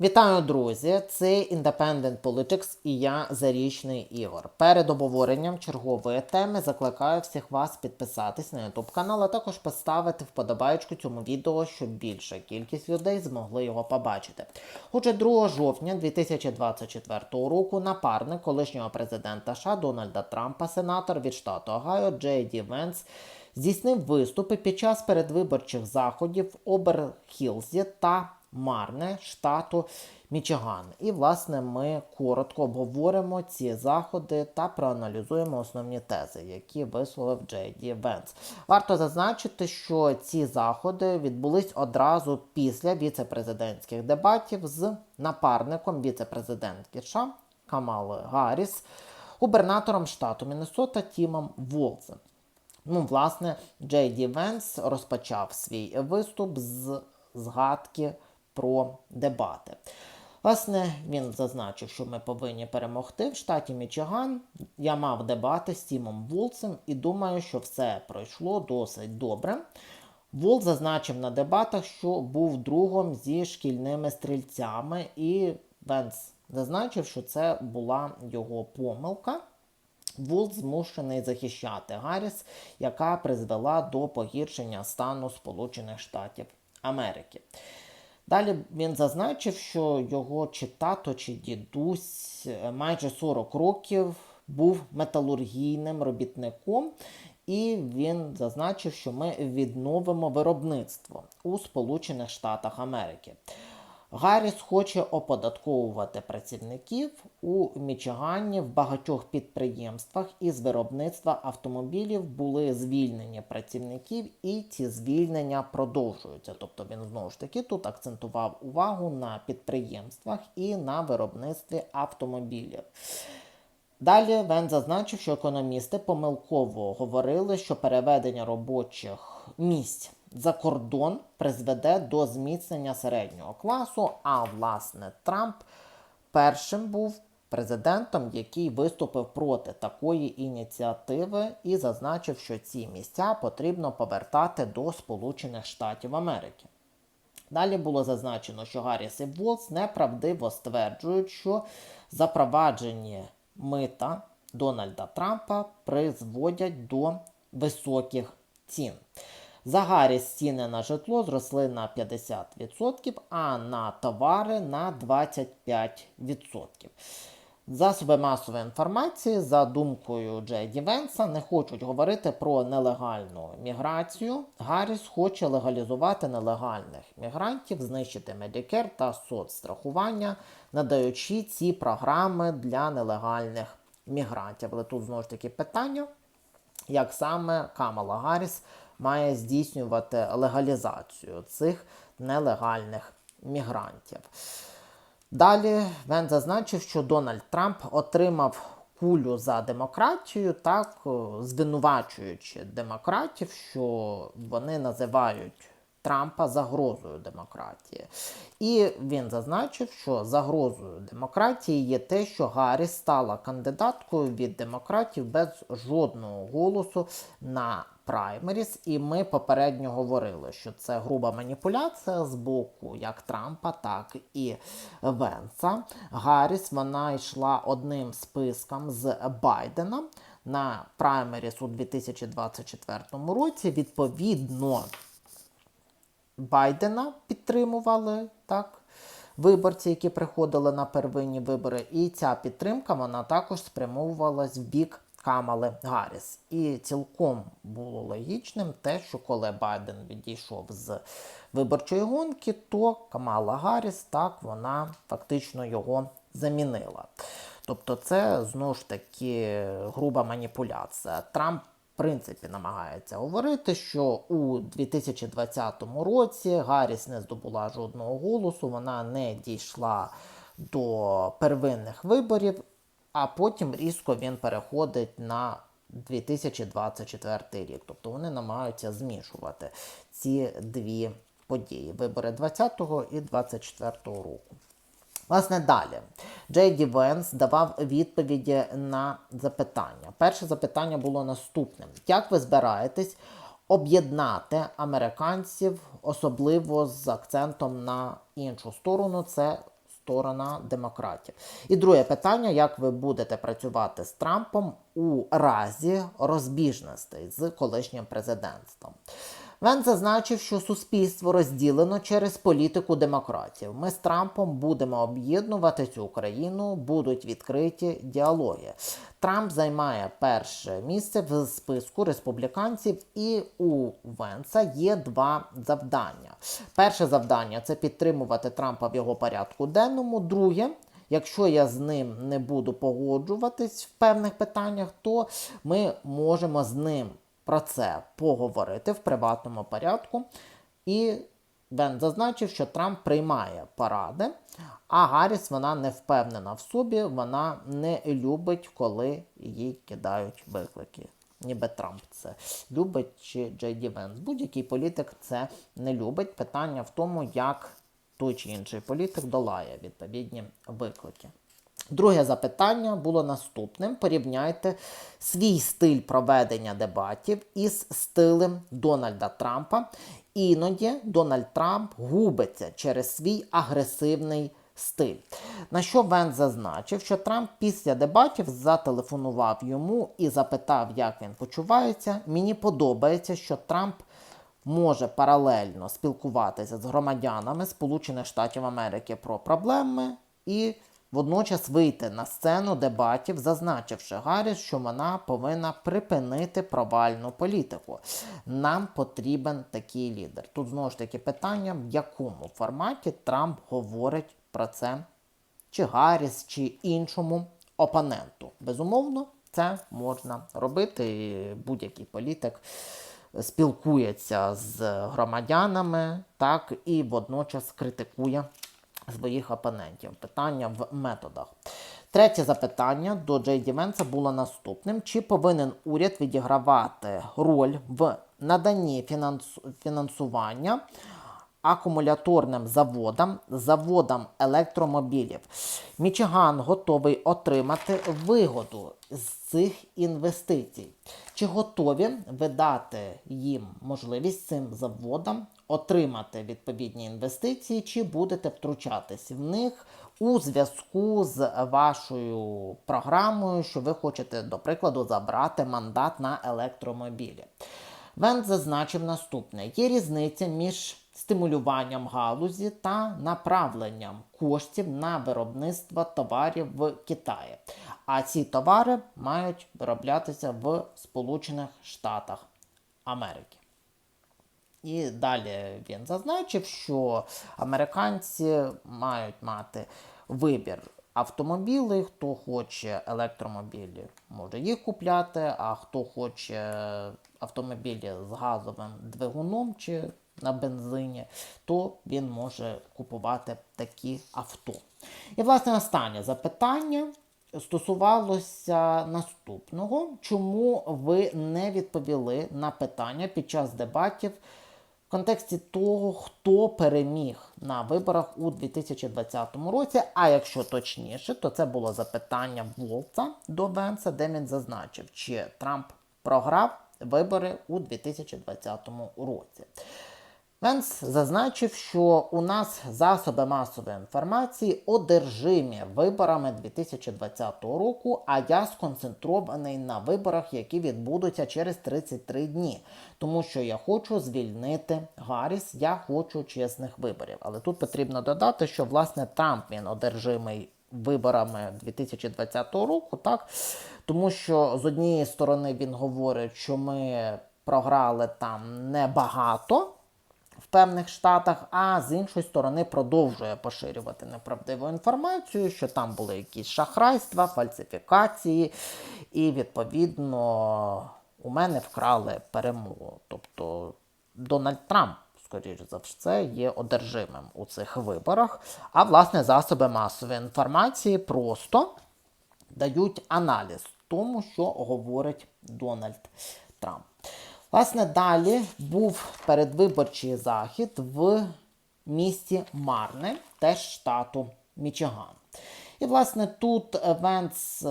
Вітаю, друзі! Це Independent Politics і я Зарічний Ігор. Перед обговоренням чергової теми закликаю всіх вас підписатись на YouTube канал, а також поставити вподобайку цьому відео, щоб більша кількість людей змогли його побачити. Отже, 2 жовтня 2024 року напарник колишнього президента США Дональда Трампа, сенатор від штату Огайо Джей Ді Венс, здійснив виступи під час передвиборчих заходів в Оберхілзі та Марне, штату Мічиган. І, власне, ми коротко обговоримо ці заходи та проаналізуємо основні тези, які висловив Джей Ді Венс. Варто зазначити, що ці заходи відбулись одразу після віце-президентських дебатів з напарником віце-президентки США Камали Гарріс, губернатором штату Міннесота Тімом Волзем. Ну, власне, Джей Ді Венс розпочав свій виступ з згадки про дебати. Власне, він зазначив, що ми повинні перемогти в штаті Мічиган. Я мав дебати з Тімом Вулцем і думаю, що все пройшло досить добре. Вулц зазначив на дебатах, що був другом зі шкільними стрільцями, і Венс зазначив, що це була його помилка. Вулц змушений захищати Гарріс, яка призвела до погіршення стану Сполучених Штатів Америки. Далі він зазначив, що його чи тато, чи дідусь майже 40 років був металургійним робітником, і він зазначив, що ми відновимо виробництво у Сполучених Штатах Америки. Гарріс хоче оподатковувати працівників у Мічигані в багатьох підприємствах із виробництва автомобілів були звільнені працівників, і ці звільнення продовжуються. Тобто він знову ж таки тут акцентував увагу на підприємствах і на виробництві автомобілів. Далі Вен зазначив, що економісти помилково говорили, що переведення робочих місць за кордон призведе до зміцнення середнього класу. А власне Трамп першим був президентом, який виступив проти такої ініціативи і зазначив, що ці місця потрібно повертати до Сполучених Штатів Америки. Далі було зазначено, що Гарріс і Волц неправдиво стверджують, що запроваджені мита Дональда Трампа призводять до високих цін. За Гарріс ціни на житло зросли на 50%, а на товари на 25%. Засоби масової інформації, за думкою Джеді Венса, не хочуть говорити про нелегальну міграцію. Гарріс хоче легалізувати нелегальних мігрантів, знищити медикер та соцстрахування, надаючи ці програми для нелегальних мігрантів. Але тут знову ж таки питання, як саме Камала Гарріс має здійснювати легалізацію цих нелегальних мігрантів. Далі Вен зазначив, що Дональд Трамп отримав кулю за демократію, так звинувачуючи демократів, що вони називають Трампа загрозою демократії. І він зазначив, що загрозою демократії є те, що Гарріс стала кандидаткою від демократів без жодного голосу на праймеріс. І ми попередньо говорили, що це груба маніпуляція з боку як Трампа, так і Венса. Гарріс вона йшла одним списком з Байдена на праймеріс у 2024 році. Відповідно. Байдена підтримували так. Виборці, які приходили на первинні вибори, і ця підтримка вона також спрямовувалась в бік Камали Гарріс. І цілком було логічним те, що коли Байден відійшов з виборчої гонки, то Камала Гарріс так вона фактично його замінила. Тобто, це знову ж таки груба маніпуляція. Трамп в принципі, намагається говорити, що у 2020 році Гарріс не здобула жодного голосу, вона не дійшла до первинних виборів, а потім різко він переходить на 2024 рік. Тобто вони намагаються змішувати ці дві події: вибори 20-го і 24-го року. Власне, далі Джей Ді Венс давав відповіді на запитання. Перше запитання було наступним: як ви збираєтесь об'єднати американців, особливо з акцентом на іншу сторону, це сторона демократів. І друге питання: як ви будете працювати з Трампом у разі розбіжностей з колишнім президентством? Вен зазначив, що суспільство розділено через політику демократів. Ми з Трампом будемо об'єднувати цю Україну, будуть відкриті діалоги. Трамп займає перше місце в списку республіканців, і у Венса є два завдання. Перше завдання це підтримувати Трампа в його порядку денному. Друге. Якщо я з ним не буду погоджуватись в певних питаннях, то ми можемо з ним про це поговорити в приватному порядку. І Бен зазначив, що Трамп приймає поради, а Гарріс вона не впевнена в собі, вона не любить, коли їй кидають виклики. Ніби Трамп це любить чи Джей Ді Венс. Будь-який політик це не любить. Питання в тому, як той чи інший політик долає відповідні виклики. Друге запитання було наступним: порівняйте свій стиль проведення дебатів із стилем Дональда Трампа. Іноді Дональд Трамп губиться через свій агресивний стиль. На що Вен зазначив, що Трамп після дебатів зателефонував йому і запитав, як він почувається. Мені подобається, що Трамп може паралельно спілкуватися з громадянами Сполучених Штатів Америки про проблеми і водночас вийти на сцену дебатів, зазначивши Гарріс, що вона повинна припинити провальну політику. Нам потрібен такий лідер. Тут знову ж таки питання, в якому форматі Трамп говорить про це, чи Гарріс, чи іншому опоненту. Безумовно, це можна робити. Будь-який політик спілкується з громадянами, так і водночас критикує своїх опонентів. Питання в методах. Третє запитання до Джей Ді Венса було наступним: чи повинен уряд відігравати роль в наданні фінансування акумуляторним заводам, заводам електромобілів? Мічиган готовий отримати вигоду з цих інвестицій. Чи готові ви дати їм можливість цим заводам отримати відповідні інвестиції, чи будете втручатись в них у зв'язку з вашою програмою, що ви хочете, до прикладу, забрати мандат на електромобілі? Вент зазначив наступне: є різниця між стимулюванням галузі та направленням коштів на виробництво товарів в Китаї. А ці товари мають вироблятися в Сполучених Штатах Америки. І далі він зазначив, що американці мають мати вибір автомобілів, хто хоче електромобілі, може їх купляти, а хто хоче автомобілі з газовим двигуном чи на бензині, то він може купувати такі авто. І, власне, останнє запитання стосувалося наступного, чому ви не відповіли на питання під час дебатів в контексті того, хто переміг на виборах у 2020 році. А якщо точніше, то це було запитання Волца до Венса, де він зазначив, чи Трамп програв вибори у 2020 році. Венс зазначив, що у нас засоби масової інформації одержимі виборами 2020 року, а я сконцентрований на виборах, які відбудуться через 33 дні. Тому що я хочу звільнити Гарріс, я хочу чесних виборів. Але тут потрібно додати, що власне Трамп він одержимий виборами 2020 року, так? Тому що з однієї сторони він говорить, що ми програли там небагато в певних штатах, а з іншої сторони продовжує поширювати неправдиву інформацію, що там були якісь шахрайства, фальсифікації, і відповідно у мене вкрали перемогу. Тобто Дональд Трамп. Скоріше за все, є одержимим у цих виборах. А власне засоби масової інформації просто дають аналіз тому, що говорить Дональд Трамп. Власне, далі був передвиборчий захід в місті Марне, теж штату Мічиган. І, власне, тут Венс е,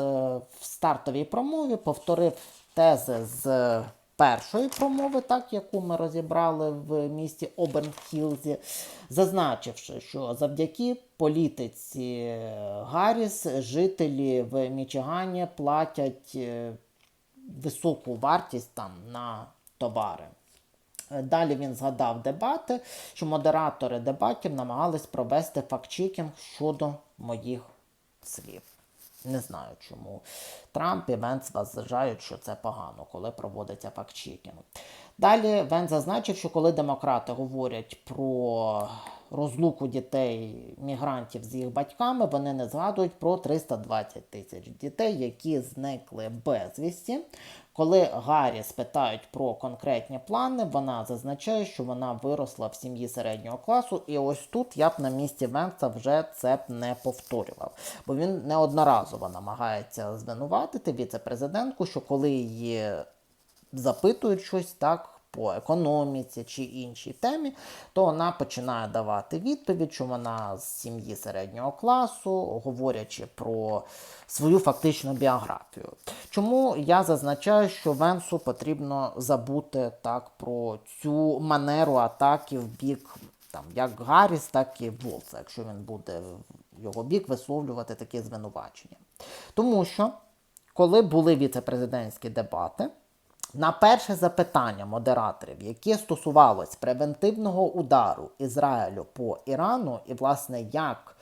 в стартовій промові повторив тези з першої промови, так яку ми розібрали в місті Обернхілзі, зазначивши, що завдяки політиці Гарріс жителі в Мічигані платять е, високу вартість там на товари. Е, Далі він згадав дебати, що модератори дебатів намагались провести фактчекінг щодо моїх слів. Не знаю, чому Трамп і Венс вважають, що це погано, коли проводиться фактчекінг. Далі Венс зазначив, що коли демократи говорять про розлуку дітей мігрантів з їх батьками, вони не згадують про 320 тисяч дітей, які зникли безвісті. Коли Гаррі спитають про конкретні плани, вона зазначає, що вона виросла в сім'ї середнього класу, і ось тут я б на місці Венса вже це б не повторював. Бо він неодноразово намагається звинуватити віце-президентку, що коли її запитують щось так по економіці чи іншій темі, то вона починає давати відповідь, що вона з сім'ї середнього класу, говорячи про свою фактичну біографію. Чому я зазначаю, що Венсу потрібно забути так про цю манеру атаки в бік там, як Гарріс, так і Волса, якщо він буде в його бік висловлювати такі звинувачення. Тому що, коли були віце-президентські дебати, на перше запитання модераторів, яке стосувалось превентивного удару Ізраїлю по Ірану, і, власне, як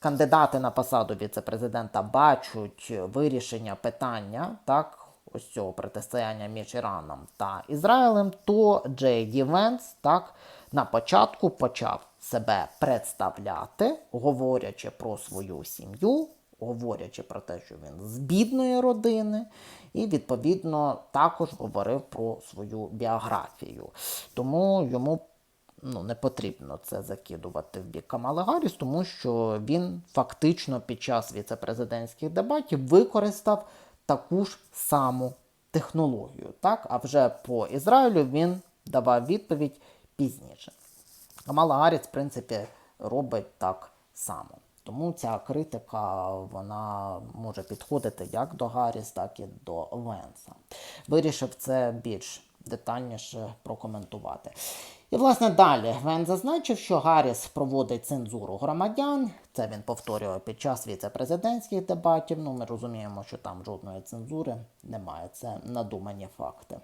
кандидати на посаду віце-президента бачать вирішення питання, так, ось цього протистояння між Іраном та Ізраїлем, то Джей Ді Венс так, на початку почав себе представляти, говорячи про свою сім'ю, говорячи про те, що він з бідної родини, і відповідно також говорив про свою біографію. Тому йому ну, не потрібно це закидувати в бік Камали Гарріс, тому що він фактично під час віцепрезидентських дебатів використав таку ж саму технологію. Так? А вже по Ізраїлю він давав відповідь пізніше. Камала Гарріс, в принципі, робить так само. Тому ця критика вона може підходити як до Гарріс, так і до Венса. Вирішив це більш детальніше прокоментувати. І, власне, далі Вен зазначив, що Гарріс проводить цензуру громадян. Це він повторював під час віце-президентських дебатів. Ну, ми розуміємо, що там жодної цензури немає. Це надумані факти.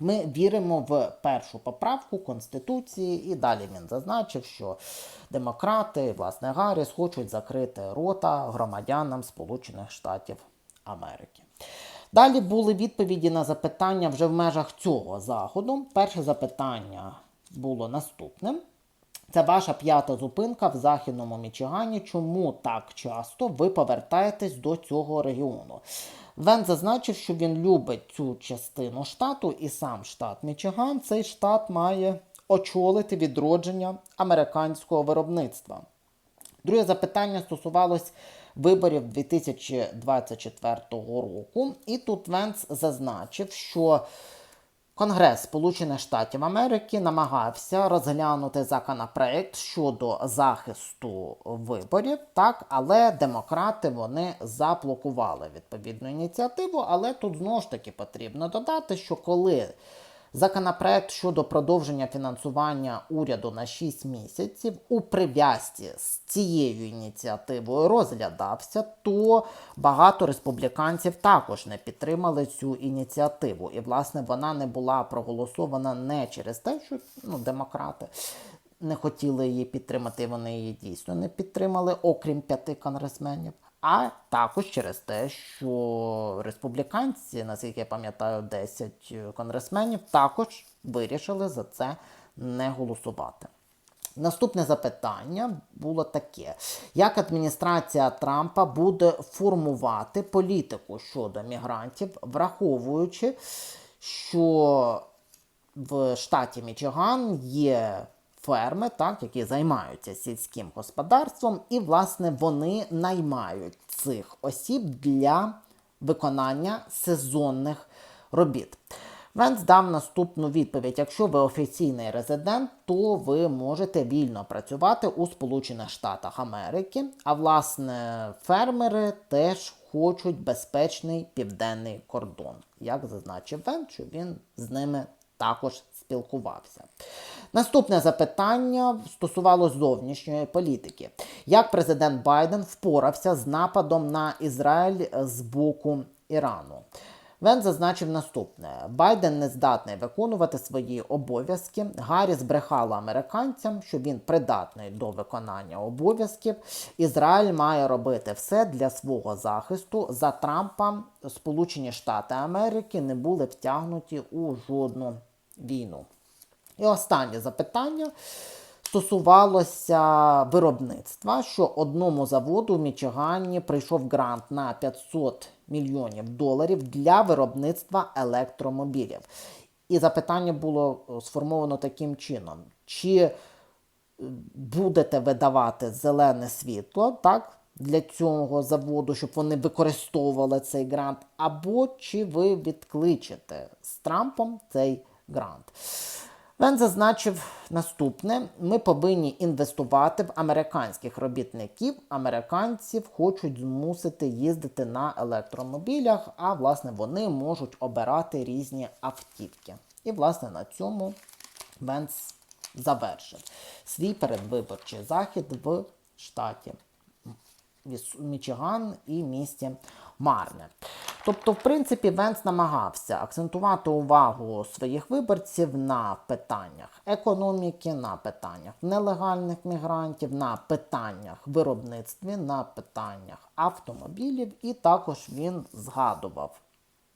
Ми віримо в першу поправку Конституції, і далі він зазначив, що демократи, власне, Гарріс, хочуть закрити рота громадянам Сполучених Штатів Америки. Далі були відповіді на запитання вже в межах цього заходу. Перше запитання було наступним. Це ваша п'ята зупинка в Західному Мічигані. Чому так часто ви повертаєтесь до цього регіону? Вен зазначив, що він любить цю частину штату і сам штат Мічиган. Цей штат має очолити відродження американського виробництва. Друге запитання стосувалось виборів 2024 року. І тут Венс зазначив, що Конгрес Сполучених Штатів Америки намагався розглянути законопроект щодо захисту виборів, так, але демократи вони заблокували відповідну ініціативу. Але тут знову ж таки потрібно додати, що коли Законопроект щодо продовження фінансування уряду на 6 місяців у прив'язці з цією ініціативою розглядався, то багато республіканців також не підтримали цю ініціативу. І, власне, вона не була проголосована не через те, що ну, демократи не хотіли її підтримати, вони її дійсно не підтримали, окрім п'яти конгресменів. А також через те, що республіканці, наскільки я пам'ятаю, 10 конгресменів також вирішили за це не голосувати. Наступне запитання було таке: як адміністрація Трампа буде формувати політику щодо мігрантів, враховуючи, що в штаті Мічиган є ферми, так, які займаються сільським господарством, і, власне, вони наймають цих осіб для виконання сезонних робіт. Венс дав наступну відповідь: якщо ви офіційний резидент, то ви можете вільно працювати у Сполучених Штатах Америки. А власне, фермери теж хочуть безпечний південний кордон, як зазначив Венс, що він з ними також спілкувався. Наступне запитання стосувалося зовнішньої політики. Як президент Байден впорався з нападом на Ізраїль з боку Ірану? Вен зазначив наступне: Байден не здатний виконувати свої обов'язки. Гаррі збрехала американцям, що він придатний до виконання обов'язків. Ізраїль має робити все для свого захисту. За Трампа Сполучені Штати Америки не були втягнуті у жодну війну. І останнє запитання стосувалося виробництва, що одному заводу в Мічигані прийшов грант на 500 мільйонів доларів для виробництва електромобілів. І запитання було е, сформовано таким чином: чи е, будете видавати зелене світло, так? Для цього заводу, щоб вони використовували цей грант, або чи ви відкличете з Трампом цей грант. Він зазначив наступне: ми повинні інвестувати в американських робітників. Американців хочуть змусити їздити на електромобілях, а власне вони можуть обирати різні автівки. І, власне, на цьому Венс завершив свій передвиборчий захід в штаті Мічиган і місті Марне. Тобто, в принципі, Венс намагався акцентувати увагу своїх виборців на питаннях економіки, на питаннях нелегальних мігрантів, на питаннях виробництві, на питаннях автомобілів, і також він згадував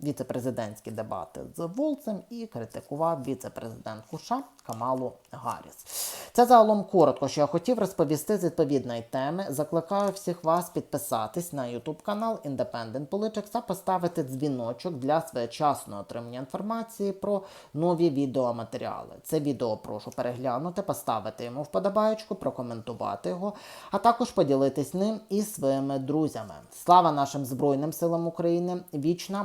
віце-президентські дебати з Волцем і критикував віце-президентку США Камалу Гарріс. Це загалом коротко, що я хотів розповісти з відповідної теми. Закликаю всіх вас підписатись на YouTube канал Independent Politics та поставити дзвіночок для своєчасного отримання інформації про нові відеоматеріали. Це відео прошу переглянути, поставити йому вподобаєчку, прокоментувати його, а також поділитись ним із своїми друзями. Слава нашим Збройним силам України! Вічна